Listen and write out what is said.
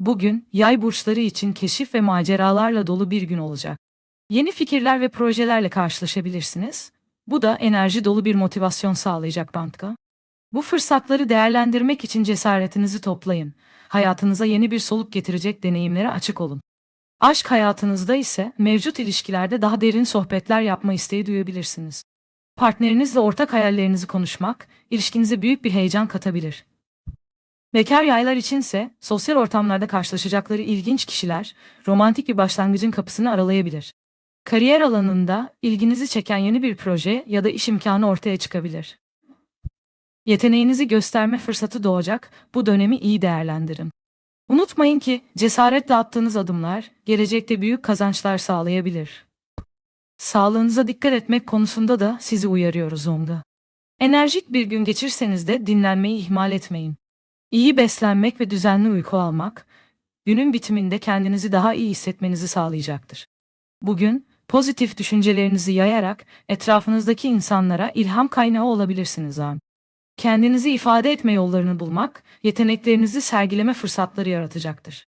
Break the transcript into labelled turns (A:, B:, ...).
A: Bugün yay burçları için keşif ve maceralarla dolu bir gün olacak. Yeni fikirler ve projelerle karşılaşabilirsiniz. Bu da enerji dolu bir motivasyon sağlayacak bantka. Bu fırsatları değerlendirmek için cesaretinizi toplayın. Hayatınıza yeni bir soluk getirecek deneyimlere açık olun. Aşk hayatınızda ise mevcut ilişkilerde daha derin sohbetler yapma isteği duyabilirsiniz. Partnerinizle ortak hayallerinizi konuşmak, ilişkinize büyük bir heyecan katabilir. Bekar yaylar içinse sosyal ortamlarda karşılaşacakları ilginç kişiler romantik bir başlangıcın kapısını aralayabilir. Kariyer alanında ilginizi çeken yeni bir proje ya da iş imkanı ortaya çıkabilir. Yeteneğinizi gösterme fırsatı doğacak, bu dönemi iyi değerlendirin. Unutmayın ki cesaretle attığınız adımlar gelecekte büyük kazançlar sağlayabilir. Sağlığınıza dikkat etmek konusunda da sizi uyarıyoruz onda. Enerjik bir gün geçirseniz de dinlenmeyi ihmal etmeyin. İyi beslenmek ve düzenli uyku almak, günün bitiminde kendinizi daha iyi hissetmenizi sağlayacaktır. Bugün, pozitif düşüncelerinizi yayarak etrafınızdaki insanlara ilham kaynağı olabilirsiniz an. Kendinizi ifade etme yollarını bulmak, yeteneklerinizi sergileme fırsatları yaratacaktır.